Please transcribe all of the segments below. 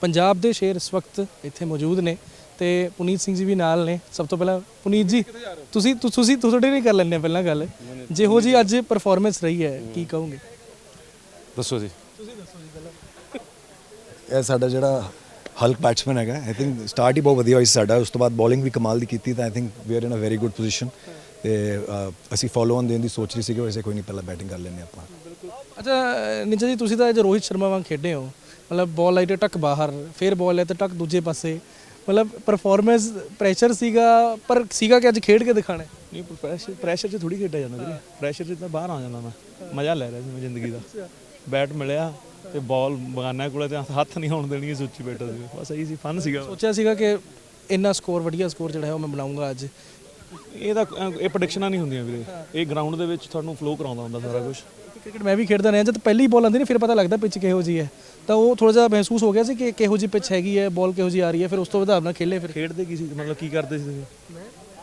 ਪੰਜਾਬ ਦੇ ਸ਼ੇਰ ਇਸ ਵਕਤ ਇੱਥੇ ਮੌਜੂਦ ਨੇ ਤੇ ਪੁਨੀਤ ਸਿੰਘ ਜੀ ਵੀ ਨਾਲ ਨੇ। ਸਭ ਤੋਂ ਪਹਿਲਾਂ ਪੁਨੀਤ ਜੀ ਤੁਸੀਂ ਤੁਸੀਂ ਤੁਹਾਡੇ ਨਹੀਂ ਕਰ ਹਾਂ ਪਹਿਲਾਂ ਗੱਲ। ਜਿਹੋ ਜੀ ਅੱਜ ਪਰਫਾਰਮੈਂਸ ਰਹੀ ਹੈ ਕੀ ਕਹੋਗੇ? ਦੱਸੋ ਜੀ। ਇਹ ਸਾਡਾ ਜਿਹੜਾ ਹਲਕ ਬੈਟਸਮੈਨ ਹੈਗਾ ਆਈ ਥਿੰਕ ਸਟਾਰਟ ਹੀ ਬਹੁਤ ਵਧੀਆ ਹੋਈ ਸਾਡਾ। ਉਸ ਤੋਂ ਬਾਅਦ ਬੋਲਿੰਗ ਵੀ ਕਮਾਲ ਦੀ ਕੀਤੀ ਤਾਂ I think we are in a very good position ਤੇ ਅਸੀਂ ਫੋਲੋ ਔਨ ਦੇਣ ਦੀ ਸੋਚ ਰਹੀ ਸੀ ਕਿ ਵੈਸੇ ਕੋਈ ਨਹੀਂ ਪਹਿਲਾਂ ਬੈਟਿੰਗ ਕਰ ਲੈਂਦੇ ਆਪਾਂ। ਅੱਛਾ ਨਿੰਜਾ ਜੀ ਤੁਸੀਂ ਤਾਂ ਅੱਜ ਰੋਹਿਤ ਸ਼ਰਮਾ ਵਾਂਗ ਖੇਡੇ ਹੋ। ਮਤਲਬ ਬਾਲ ਆਈ ਤੇ ਟੱਕ ਬਾਹਰ ਫਿਰ ਬਾਲ ਆਈ ਤੇ ਟੱਕ ਦੂਜੇ ਪਾਸੇ। ਮਤਲਬ ਪਰਫਾਰਮੈਂਸ ਪ੍ਰੈਸ਼ਰ ਸੀਗਾ ਪਰ ਸੀਗਾ ਕਿ ਅੱਜ ਖੇਡ ਕੇ ਦਿਖਾਣਾ। ਨਹੀਂ ਪ੍ਰੈਸ਼ਰ ਪ੍ਰੈਸ਼ਰ 'ਚ ਥੋੜੀ ਖੇਡਿਆ ਜਾਂਦਾ ਵੀਰੇ। ਪ੍ਰੈਸ਼ਰ 'ਚ ਤਾਂ ਬਾਹਰ ਆ ਜਾਂਦਾ ਮੈਂ। ਮਜ਼ਾ ਲੈ ਰਿਹਾ ਸੀ ਮੈਂ ਜ਼ਿੰਦਗੀ ਦਾ। ਬੈਟ ਮਿਲਿਆ ਤੇ ਬਾਲ ਬਗਾਨਾ ਕੋਲੇ ਤੇ ਹੱਥ ਨਹੀਂ ਆਉਣ ਦੇਣੀ ਸੋਚੀ ਬੈਠਾ ਸੀ। ਬਸ ਇਹੀ ਸੀ ਫਨ ਸੀਗਾ। ਸੋਚਿਆ ਸੀਗਾ ਕਿ ਇੰਨਾ ਸਕੋਰ ਵਧੀਆ ਸਕੋਰ ਜਿਹੜਾ ਹੈ ਉਹ ਮੈਂ ਬਣਾਉਂਗਾ ਅੱਜ। ਇਹ ਤਾਂ ਇਹ ਪ੍ਰੈਡਿਕਸ਼ਨਾਂ ਨਹੀਂ ਹੁੰਦੀਆਂ ਵੀਰੇ। ਇਹ ਗਰਾਊਂਡ ਦੇ ਵਿੱਚ ਤੁਹਾਨੂੰ ਫਲੋ ਕਰਾਉਂਦਾ ਹੁੰਦਾ ਸਾਰਾ ਕੁਝ ਕ੍ਰਿਕਟ ਮੈਂ ਵੀ ਖੇਡਦਾ ਰਿਹਾ ਜਦ ਪਹਿਲੀ ਬਾਲ ਆਉਂਦੀ ਨੇ ਫਿਰ ਪਤਾ ਲੱਗਦਾ ਪਿੱਚ ਕਿਹੋ ਜੀ ਹੈ। ਤਾਂ ਉਹ ਥੋੜਾ ਜਿਹਾ ਮਹਿਸੂਸ ਹੋ ਗਿਆ ਸੀ ਕਿ ਕਿਹੋ ਜੀ ਪਿੱਚ ਹੈਗੀ ਹੈ ਬਾਲ ਕਿਹੋ ਜੀ ਆ ਰਹੀ ਹੈ ਫਿਰ ਉਸ ਤੋਂ ਬਾਅਦ ਨਾਲ ਖੇਲੇ ਫਿਰ। ਖੇਡਦੇ ਕੀ ਸੀ? ਮਤਲਬ ਕੀ ਕਰਦੇ ਸੀ ਤੁਸੀਂ?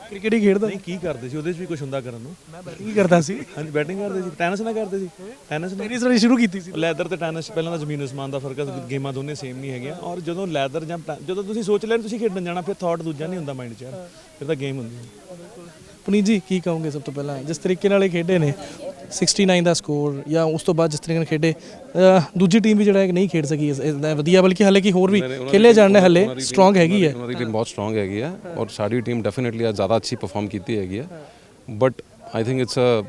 ਕ੍ਰਿਕਟ ਹੀ ਖੇਡਦਾ। ਨਹੀਂ ਕੀ ਕਰਦੇ ਸੀ? ਉਹਦੇ 'ਚ ਵੀ ਕੁਝ ਹੁੰਦਾ ਕਰਨ ਨੂੰ? ਮੈਂ ਬੈਟਿੰਗ ਹੀ ਕਰਦਾ ਸੀ। ਹਾਂਜੀ ਬੈਟਿੰਗ ਕਰਦੇ ਸੀ। ਟੈਨਿਸ ਨਾ ਕਰਦੇ ਸੀ? ਟੈਨਿਸ ਟੈਨਿਸ ਵਾਲੀ ਸ਼ੁਰੂ ਕੀਤੀ ਸੀ। ਲੈਦਰ ਤੇ ਟੈਨਿਸ ਪਹਿਲਾਂ ਤਾਂ ਜ਼ਮੀਨ ਅਸਮਾਨ ਦਾ ਫ਼ਰਕ ਹੈ ਗੇਮਾਂ ਦੋਨੇ ਸੇਮ ਨਹੀਂ ਹੈਗੀਆਂ। ਔਰ ਜਦੋਂ ਲੈਦਰ ਜਾਂ ਜਦੋਂ ਤੁਸੀਂ ਸੋਚ ਲੈਣ ਤੁਸੀਂ ਖੇਡਣ ਜਾਣਾ ਫਿਰ ਥਾਟ ਦੂਜਾ ਨਹੀਂ ਹੁੰਦਾ ਮਾਈਂਡ 'ਚ ਫਿਰ ਤਾਂ ਗੇਮ ਹੁੰਦੀ ਹੈ। ਪੁਨੀਤ ਜੀ ਕੀ ਕਹੋਗੇ ਸਭ ਤੋਂ ਪਹਿਲਾਂ? ਜਿਸ ਤਰੀਕੇ ਨਾਲ ਇਹ ਖੇਡੇ ਨੇ 69 ਦਾ ਸਕੋਰ ਜਾਂ ਉਸ ਤੋਂ ਬਾਅਦ ਜਿਸ ਤਰੀਕੇ ਨਾਲ ਖੇਡੇ ਅਹ ਦੂਜੀ ਟੀਮ ਵੀ ਜਿਹੜਾ ਹੈ ਕਿ ਨਹੀਂ ਖੇਡ ਸਕੀ ਇਸ- ਵਧੀਆ ਬਲਕਿ ਹਾਲੇ ਕਿ ਹੋਰ ਵੀ ਖੇਲੇ ਜਾਣੇ ਹਲੇ ਸਟਰੋਂਗ ਹੈਗੀ ਹੈ। ਉਹਨਾਂ ਦੀ ਟੀਮ ਬਹੁਤ ਸਟਰੋਂਗ ਹੈਗੀ ਹੈ ਔਰ ਸਾਡੀ ਟੀਮ ਡੈਫੀਨਿਟਲੀ ਅੱਜ ਜ਼ਿਆਦਾ ਅੱਛੀ ਪਰਫਾਰਮ ਕੀਤੀ ਹੈਗੀ ਹੈ। But I think it's a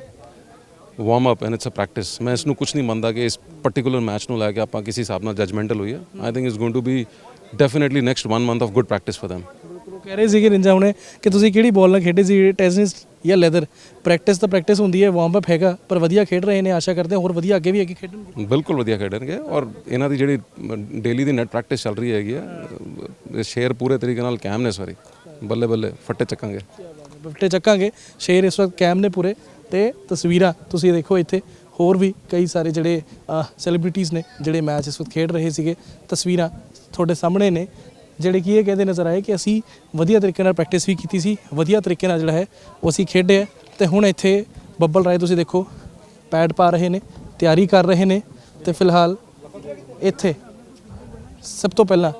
warm up and it's a practice ਮੈਂ ਇਸ ਨੂੰ ਕੁਝ ਨਹੀਂ ਮੰਨਦਾ ਕਿ ਇਸ ਪਾਰਟਿਕੂਲਰ ਮੈਚ ਨੂੰ ਲੈ ਕੇ ਆਪਾਂ ਕਿਸੇ ਹਿਸਾਬ ਨਾਲ ਜਜਮੈਂਟਲ ਹੋਈ ਹੈ I think it's going to be definitely next 1 month of good practice for them ਕਹਿ ਰਹੇ ਸੀਗੇ ਰਿੰਜਾ ਹੁਣੇ ਕਿ ਤੁਸੀਂ ਕਿਹੜੀ ਬਾਲ ਨਾਲ ਖੇਡੇ ਸੀ ਟੈਨਿਸ ਜਾਂ ਲੈਦਰ ਪ੍ਰੈਕਟਿਸ ਤਾਂ ਪ੍ਰੈਕਟਿਸ ਹੁੰਦੀ ਹੈ ਵਾਰਮ ਅਪ ਹੈਗਾ ਪਰ ਵਧੀਆ ਖੇਡ ਰਹੇ ਨੇ ਆਸ਼ਾ ਕਰਦੇ ਹਾਂ ਹੋਰ ਵਧੀਆ ਅੱਗੇ ਵੀ ਅੱਗੇ ਖੇਡਣਗੇ। ਬਿਲਕੁਲ ਵਧੀਆ ਖੇਡਣਗੇ ਔਰ ਇਹਨਾਂ ਦੀ ਜਿਹੜੀ ਡੇਲੀ ਦੀ ਨੈਟ ਪ੍ਰੈਕਟਿਸ ਚੱਲ ਰਹੀ ਹੈਗੀ ਇਹ ਸ਼ੇਰ ਪੂਰੇ ਤਰੀਕੇ ਨਾਲ ਕਾਇਮ ਨੇ ਸਾਰੀ ਬੱਲੇ ਬੱਲੇ ਫੱਟੇ ਚੱਕਾਂਗੇ। ਬਿਫਟੇ ਚੱਕਾਂਗੇ ਸ਼ੇਰ ਇਸ ਵਕਤ ਕੈਮ ਨੇ ਪੂਰੇ ਤੇ ਤਸਵੀਰਾਂ ਤੁਸੀਂ ਦੇਖੋ ਇੱਥੇ ਹੋਰ ਵੀ ਕਈ ਸਾਰੇ ਜਿਹੜੇ ਸੈਲੀਬ੍ਰਿਟੀਜ਼ ਨੇ ਜਿਹੜੇ ਮੈਚ ਇਸ ਵਕਤ ਖੇਡ ਰਹੇ ਸੀਗੇ ਤਸਵੀਰਾਂ ਤੁਹਾਡੇ ਸਾਹਮਣੇ ਨੇ ਜਿਹੜੇ ਕੀ ਇਹ ਕਹਿੰਦੇ ਨਜ਼ਰ ਆਏ ਕਿ ਅਸੀਂ ਵਧੀਆ ਤਰੀਕੇ ਨਾਲ ਪ੍ਰੈਕਟਿਸ ਵੀ ਕੀਤੀ ਸੀ, ਵਧੀਆ ਤਰੀਕੇ ਨਾਲ ਜਿਹੜਾ ਹੈ ਉਹ ਅਸੀਂ ਖੇਡੇ ਹੈ। ਤੇ ਹੁਣ ਇੱਥੇ ਬੱਬਲ ਰਾਏ ਤੁਸੀਂ ਦੇਖੋ ਪੈਡ ਪਾ ਰਹੇ ਨੇ, ਤਿਆਰੀ ਕਰ ਰਹੇ ਨੇ ਤੇ ਫਿਲਹਾਲ ਇੱਥੇ ਸਭ ਤੋਂ ਪਹਿਲਾਂ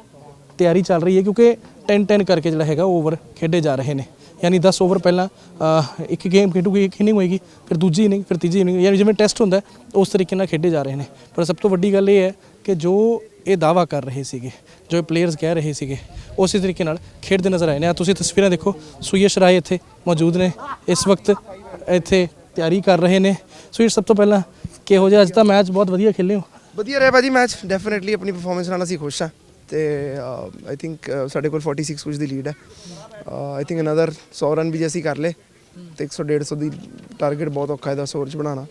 ਤਿਆਰੀ ਚੱਲ ਰਹੀ ਹੈ ਕਿਉਂਕਿ 10-10 ਕਰਕੇ ਜਿਹੜਾ ਹੈਗਾ ਓਵਰ ਖੇਡੇ ਜਾ ਰਹੇ ਨੇ। ਯਾਨੀ 10 ਓਵਰ ਪਹਿਲਾਂ ਇੱਕ ਗੇਮ ਖੇਡੂਗੀ, ਇੱਕ ਇਨਿੰਗ ਹੋਏਗੀ, ਫਿਰ ਦੂਜੀ ਇਨਿੰਗ ਫਿਰ ਤੀਜੀ ਇਨਿੰਗ ਯਾਨੀ ਜਿਵੇਂ ਟੈਸਟ ਹੁੰਦਾ ਉਸ ਤਰੀਕੇ ਨਾਲ ਖੇਡੇ ਜਾ ਰਹੇ ਨੇ। ਪਰ ਸਭ ਤੋਂ ਵੱਡੀ ਗੱਲ ਇਹ ਹੈ ਕਿ ਜੋ ਇਹ ਦਾਵਾ ਕਰ ਰਹੇ ਸੀਗੇ, ਜੋ ਇਹ ਪਲੇਅਰਸ ਕਹਿ ਰਹੇ ਸੀਗੇ, ਉਸੇ ਤਰੀਕੇ ਨਾਲ ਖੇਡਦੇ ਨਜ਼ਰ ਆਏ ਨੇ। ਆ ਤੁਸੀਂ ਤਸਵੀਰਾਂ ਦੇਖੋ, ਸੁਯਸ਼ ਰਾਏ ਇੱਥੇ ਮੌਜੂਦ ਨੇ, ਇਸ ਵਕਤ ਇੱਥੇ ਤਿਆਰੀ ਕਰ ਰਹੇ ਨੇ। ਸੁਯਸ਼, ਸਭ ਤੋਂ ਪਹਿਲਾਂ ਕਿਹੋ ਜਿਹਾ ਅੱਜ ਤਾਂ ਮੈਚ ਬਹੁਤ ਵਧੀਆ ਖੇਲੇ ਹੋ? ਵਧੀਆ ਰਿਹਾ ਭਾਜੀ ਮੈਚ ਡੈਫੀਨਿਟਲੀ ਆਪਣੀ ਪਰਫਾਰਮੈਂਸ ਨਾਲ ਅਸੀਂ ਖੁਸ਼ ਹਾਂ। ਤੇ ਆਈ ਥਿੰਕ ਸਾਡੇ ਕੋਲ 46 ਕੁਝ ਦੀ ਲੀਡ ਹੈ। ਆਈ ਥਿੰਕ ਅਨਦਰ 100 ਰਨ ਵੀ ਜੇ ਅਸੀਂ ਕਰ ਲੇ ਤੇ 100 150 ਦੀ ਟਾਰਗੇਟ ਬਹੁਤ ਔਖਾ ਹੈ 10 ਓਵਰ ਚ ਬਣਾਉਣਾ।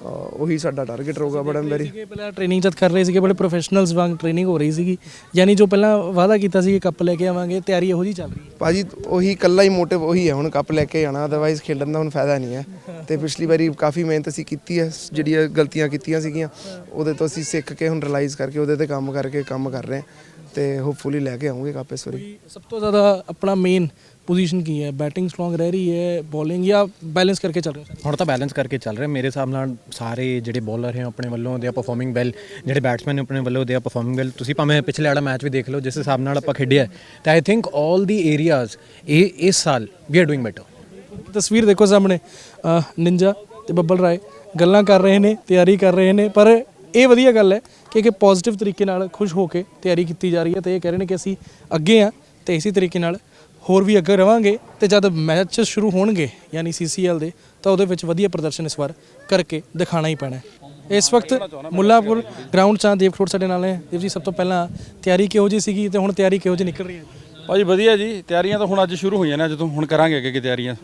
ਉਹੀ ਸਾਡਾ ਟਾਰਗੇਟ ਰਹੂਗਾ ਬੜਾ ਵੈਰੀ ਸੀਗੇ ਪਹਿਲਾਂ ਟ੍ਰੇਨਿੰਗ ਜਦ ਕਰ ਰਹੇ ਸੀਗੇ ਬੜੇ ਪ੍ਰੋਫੈਸ਼ਨਲਸ ਵਾਂਗ ਟ੍ਰੇਨਿੰਗ ਹੋ ਰਹੀ ਸੀਗੀ। ਯਾਨੀ ਜੋ ਪਹਿਲਾਂ ਵਾਅਦਾ ਕੀਤਾ ਸੀ ਕਿ ਕੱਪ ਲੈ ਕੇ ਆਵਾਂਗੇ ਤਿਆਰੀ ਇਹੋ ਜੀ ਚੱਲ ਰਹੀ ਹੈ। ਭਾਜੀ ਉਹੀ ਕੱਲਾ ਹੀ ਮੋਟਿਵ ਉਹੀ ਹੈ ਹੁਣ ਕੱਪ ਲੈ ਕੇ ਆਣਾ ਅਦਰਵਾਈਜ਼ ਖੇਡਣ ਦਾ ਹੁਣ ਫਾਇਦਾ ਨਹੀਂ ਹੈ। ਤੇ ਪਿਛਲੀ ਵਾਰੀ ਕਾਫੀ ਮਿਹਨਤ ਅਸੀਂ ਕੀਤੀ ਹੈ ਜਿਹੜੀਆਂ ਗਲਤੀਆਂ ਕੀਤੀਆਂ ਸੀਗੀਆਂ ਉਹਦੇ ਤੋਂ ਅਸੀਂ ਸਿੱਖ ਕੇ ਹੁਣ ਰਿਅਲਾਈਜ਼ ਕਰਕੇ ਉਹਦੇ ਤੇ ਕੰਮ ਕਰਕੇ ਕੰਮ ਕਰ ਰਹੇ ਹਾਂ। ਤੇ ਹੋਪਫੁਲੀ ਲੈ ਕੇ ਆਉਂਗੇ ਕੱਪ ਇਸ ਵਾਰੀ। ਸਭ ਤੋਂ ਜ਼ਿਆਦਾ ਆਪਣਾ ਮੇਨ ਪੋਜੀਸ਼ਨ ਕੀ ਹੈ? ਬੈਟਿੰਗ ਸਟਰੋਂਗ ਰਹਿ ਰਹੀ ਹੈ ਬੋਲਿੰਗ ਜਾਂ ਬੈਲੈਂਸ ਕਰਕੇ ਚੱਲ ਰਿਹਾ ਹੁਣ ਤਾਂ ਬੈਲੈਂਸ ਕਰਕੇ ਚੱਲ ਰਿਹਾ। ਮੇਰੇ ਹਿਸਾਬ ਨਾਲ ਸਾਰੇ ਜਿਹੜੇ ਬੋਲਰ ਹੈ ਆਪਣੇ ਵੱਲੋਂ ਦੇ ਆ ਪਰਫਾਰਮਿੰਗ ਵੈਲ ਜਿਹੜੇ ਬੈਟਸਮੈਨ ਨੇ ਆਪਣੇ ਵੱਲੋਂ ਦੇ ਆ ਪਰਫਾਰਮਿੰਗ ਵੈਲ ਤੁਸੀਂ ਭਾਵੇਂ ਪਿਛਲੇ ਵਾਲਾ ਮੈਚ ਵੀ ਦੇਖ ਲਓ ਜਿਸ ਹਿਸਾਬ ਨਾਲ ਆਪਾਂ ਖੇਡਿਆ ਤਾਂ ਆਈ ਥਿੰਕ 올 ਦੀ ਏਰੀਆਜ਼ ਇਹ ਇਸ ਸਾਲ ਵੀ ਆਰ ਡੂਇੰਗ ਬੈਟਰ ਤਸਵੀਰ ਦੇਖੋ ਸਾਹਮਣੇ। ਨਿੰਜਾ ਤੇ ਬੱਬਲ ਰਾਏ ਗੱਲਾਂ ਕਰ ਰਹੇ ਨੇ ਤਿਆਰੀ ਕਰ ਰਹੇ ਨੇ। ਪਰ ਇਹ ਵਧੀਆ ਗੱਲ ਹੈ ਕਿ ਇੱਕ ਪੋਜ਼ਿਟਿਵ ਤਰੀਕੇ ਨਾਲ ਖੁਸ਼ ਹੋ ਕੇ ਤਿਆਰੀ ਕੀਤੀ ਜਾ ਰਹੀ ਹੈ ਤੇ ਇਹ ਕਹਿ ਰਹੇ ਨੇ ਕਿ ਅਸੀਂ ਅੱਗੇ ਆ ਤੇ ਇਸੇ ਤਰੀਕੇ ਨਾਲ ਹੋਰ ਵੀ ਅੱਗੇ ਰਵਾਂਗੇ ਤੇ ਜਦ ਮੈਚ ਸ਼ੁਰੂ ਹੋਣਗੇ ਯਾਨੀ ਸੀਸੀਐਲ ਦੇ ਤਾਂ ਉਹਦੇ ਵਿੱਚ ਵਧੀਆ ਪ੍ਰਦਰਸ਼ਨ ਇਸ ਵਾਰ ਕਰਕੇ ਦਿਖਾਣਾ ਹੀ ਪੈਣਾ ਇਸ ਵਕਤ ਮੁੱਲਾਪੁਰ ਗਰਾਊਂਡ 'ਚ ਦੇਵ ਖਰੋੜ ਸਾਡੇ ਨਾਲ ਨੇ। ਦੇਵ ਜੀ ਸਭ ਤੋਂ ਪਹਿਲਾਂ ਤਿਆਰੀ ਕਿਹੋ ਜੀ ਸੀਗੀ ਤੇ ਹੁਣ ਤਿਆਰੀ ਕਿਹੋ ਜੀ ਨਿਕਲ ਰਹੀ ਹੈ? ਭਾਜੀ ਵਧੀਆ ਜੀ। ਤਿਆਰੀਆਂ ਤਾਂ ਹੁਣ ਅੱਜ ਸ਼ੁਰੂ ਹੋਈਆਂ ਨੇ ਜਦੋਂ ਹੁਣ ਕਰਾਂਗੇ ਅੱਗੇ ਅੱਗੇ ਤਿਆਰੀਆਂ।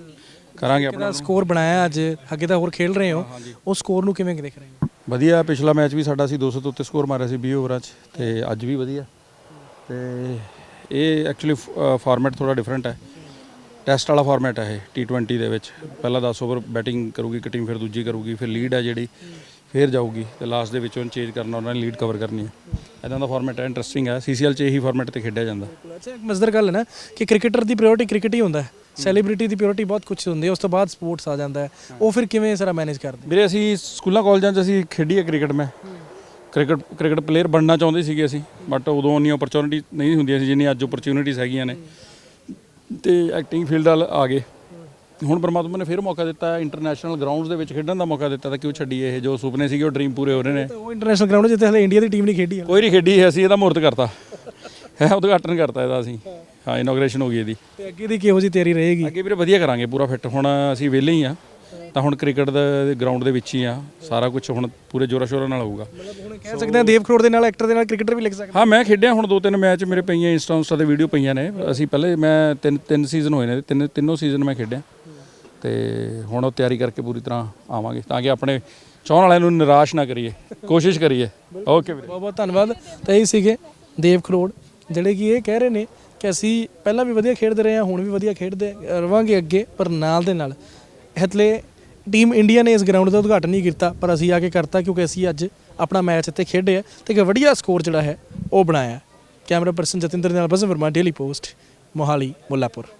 ਕਰਾਂਗੇ ਆਪਣਾ। ਸਕੋਰ ਬਣਾਇਆ ਅੱਜ? ਅੱਗੇ ਤਾਂ ਹੋਰ ਖੇਡ ਰਹੇ ਹੋ। ਉਹ ਸਕੋਰ ਨੂੰ ਕਿਵੇਂ ਦੇਖ ਰਹੇ ਹੋ? ਵਧੀਆ ਪਿਛਲਾ ਮੈਚ ਵੀ ਸਾਡਾ ਸੀ 200 ਤੋਂ ਉੱਤੇ ਸਕੋਰ ਮਾਰਿਆ ਸੀ 20 ਓਵਰਾਂ 'ਚ ਤੇ ਅੱਜ ਵੀ ਵਧੀਆ। ਤੇ ਇਹ ਐਕਚੁਅਲੀ ਫਾਰਮੈਟ ਥੋੜਾ ਡਿਫਰੈਂਟ ਹੈ। ਟੈਸਟ ਵਾਲਾ ਫਾਰਮੈਟ ਹੈ ਇਹ T20 ਦੇ ਵਿੱਚ। ਪਹਿਲਾਂ 10 ਓਵਰ ਬੈਟਿੰਗ ਕਰੂਗੀ ਇੱਕ ਟੀਮ ਫਿਰ ਦੂਜੀ ਕਰੂਗੀ ਫਿਰ ਲੀਡ ਹੈ ਜਿਹੜੀ ਫਿਰ ਜਾਊਗੀ। ਤੇ ਲਾਸਟ ਦੇ ਵਿੱਚ ਉਹਨੂੰ ਚੇਂਜ ਕਰਨਾ ਉਹਨਾਂ ਨੇ ਲੀਡ ਕਵਰ ਕਰਨੀ ਹੈ। ਇਦਾਂ ਦਾ ਫਾਰਮੈਟ ਹੈ ਇੰਟਰਸਟਿੰਗ ਹੈ। ਸੀਸੀਐਲ 'ਚ ਇਹੀ ਫਾਰਮੈਟ ਤੇ ਖੇਡਿਆ ਜਾਂਦਾ। ਅੱਛਾ ਇੱਕ ਮਜ਼ੇਦਾਰ ਗੱਲ ਹੈ ਨਾ ਕਿ ਕ੍ਰਿਕਟਰ ਦੀ ਪ੍ਰਾਇੋਰਟੀ ਕ੍ਰਿਕਟ ਹੀ ਹੁੰਦਾ ਹੈ। ਸੈਲੀਬ੍ਰਿਟੀ ਦੀ ਪ੍ਰਾਇੋਰਟੀ ਬਹੁਤ ਕੁਝ ਹੁੰਦੀ ਹੈ ਉਸ ਤੋਂ ਬਾਅਦ ਸਪੋਰਟਸ ਆ ਜਾਂਦਾ ਹੈ। ਉਹ ਫਿਰ ਕਿਵੇਂ ਸਾਰਾ ਮੈਨੇਜ ਕਰਦੇ? ਵੀਰੇ ਅਸੀਂ ਸਕੂਲਾਂ ਕਾਲਜਾਂ 'ਚ ਅਸੀਂ ਖੇਡੀ ਹੈ ਕ੍ਰਿਕਟ ਮੈਂ। ਕ੍ਰਿਕਟ ਕ੍ਰਿਕਟ ਪਲੇਅਰ ਬਣਨਾ ਚਾਹੁੰਦੇ ਸੀਗੇ ਅਸੀਂ ਬਟ ਉਦੋਂ ਉਨੀਆਂ ਓਪਰਚੁਨਿਟੀ ਨਹੀਂ ਹੁੰਦੀਆਂ ਸੀ ਜਿੰਨੀ ਅੱਜ ਓਪਰਚੁਨਿਟੀਜ਼ ਹੈਗੀਆਂ ਨੇ। ਤੇ ਐਕਟਿੰਗ ਫੀਲਡ ਵੱਲ ਆ ਗਏ। ਹੁਣ ਪਰਮਾਤਮਾ ਨੇ ਫਿਰ ਮੌਕਾ ਦਿੱਤਾ ਇੰਟਰਨੈਸ਼ਨਲ ਗਰਾਊਂਡਸ ਦੇ ਵਿੱਚ ਖੇਡਣ ਦਾ ਮੌਕਾ ਦਿੱਤਾ ਤਾਂ ਕਿਉਂ ਛੱਡੀਏ ਇਹ? ਜੋ ਸੁਪਨੇ ਸੀਗੇ ਉਹ ਡ੍ਰੀਮ ਪੂਰੇ ਹੋ ਰਹੇ ਨੇ। ਉਹ ਇੰਟਰਨੈਸ਼ਨਲ ਗਰਾਊਂਡ ਜਿੱਥੇ ਹਲੇ ਇੰਡੀਆ ਦੀ ਟੀਮ ਨਹੀਂ ਖੇਡੀ। ਕੋਈ ਨਹੀਂ ਖੇਡੀ ਅਸੀਂ ਇਹਦਾ ਮੂਰਤ ਕਰਤਾ। ਹੈ ਉਦਘਾਟਨ ਕਰਤਾ ਇਹਦਾ ਅਸੀਂ। ਹਾਂ ਇਨੋਗ੍ਰੇਸ਼ਨ ਹੋ ਗਈ ਇਹਦੀ। ਤੇ ਅੱਗੇ ਦੀ ਕਿਹੋ ਜੀ ਤਿਆਰੀ ਰਹੇਗੀ? ਅੱਗੇ ਵੀਰੇ ਵਧੀਆ ਕਰਾਂਗੇ ਪੂਰਾ ਫਿੱਟ ਹੁਣ ਅਸੀਂ ਵਿਹਲੇ ਹੀ ਆ। ਤਾਂ ਹੁਣ ਕ੍ਰਿਕਟ ਦੇ ਗਰਾਊਂਡ ਦੇ ਵਿੱਚ ਹੀ ਆ। ਸਾਰਾ ਕੁਝ ਹੁਣ ਪੂਰੇ ਜੋਰਾ ਸ਼ੋਰਾ ਨਾਲ ਹੋਊਗਾ। ਹੁਣ ਕਹਿ ਸਕਦੇ ਹਾਂ ਦੇਵ ਖਰੋੜ ਦੇ ਨਾਲ ਐਕਟਰ ਦੇ ਨਾਲ ਕ੍ਰਿਕਟਰ ਵੀ ਲਿਖ ਸਕਦੇ ਹਾਂ ਮੈਂ ਖੇਡਿਆ ਹੁਣ ਦੋ ਤਿੰਨ ਮੈਚ ਮੇਰੇ ਪਈਆਂ ਇੰਸਟਾ ਇੰਸਟਾ ਤੇ ਵੀਡੀਓ ਪਈਆਂ ਨੇ। ਅਸੀਂ ਪਹਿਲੇ ਮੈਂ ਤਿੰਨ ਤਿੰਨ ਸੀਜ਼ਨ ਹੋਏ ਨੇ ਤਿੰਨ ਤਿੰਨੋਂ ਸੀਜ਼ਨ ਮੈਂ ਖੇਡਿਆ। ਤੇ ਹੁਣ ਉਹ ਤਿਆਰੀ ਕਰਕੇ ਪੂਰੀ ਤਰ੍ਹਾਂ ਆਵਾਂਗੇ ਤਾਂ ਕਿ ਆਪਣੇ ਚਾਹਣ ਵਾਲਿਆਂ ਨੂੰ ਨਿਰਾਸ਼ ਨਾ ਕਰੀਏ। ਕੋਸ਼ਿਸ਼ ਕਰੀਏ। ਓਕੇ ਵੀਰੇ। ਬਹੁਤ ਬਹੁਤ ਧੰਨਵਾਦ। ਤਾਂ ਇਹ ਸੀਗੇ ਦੇਵ ਖਰੋੜ ਜਿਹੜੇ ਕਿ ਇਹ ਕਹਿ ਰਹੇ ਨੇ ਕਿ ਅਸੀਂ ਪਹਿਲਾਂ ਵੀ ਵਧੀਆ ਖੇਡਦੇ ਰਹੇ ਹਾਂ ਹੁਣ ਵੀ ਵਧੀਆ ਖੇਡਦੇ ਰਵਾਂਗੇ ਅੱਗੇ ਪਰ ਨਾਲ ਦੇ ਨਾਲ। ਹਤਲੇ ਟੀਮ ਇੰਡੀਆ ਨੇ ਇਸ ਗਰਾਊਂਡ ਦਾ ਉਦਘਾਟਨ ਨਹੀਂ ਕੀਤਾ, ਪਰ ਅਸੀਂ ਆ ਕੇ ਕਰਤਾ ਕਿਉਂਕਿ ਅਸੀਂ ਅੱਜ ਆਪਣਾ ਮੈਚ ਇੱਥੇ ਖੇਡਿਆ ਤੇ ਇੱਕ ਵਧੀਆ ਸਕੋਰ ਜਿਹੜਾ ਹੈ ਉਹ ਬਣਾਇਆ ਕੈਮਰਾ ਪਰਸਨ ਜਤਿੰਦਰ ਨਾਲ ਬਸਨ, ਵਰਮਾ, ਡੇਲੀ ਪੋਸਟ, ਮੋਹਾਲੀ, ਮੁੱਲਾਪੁਰ।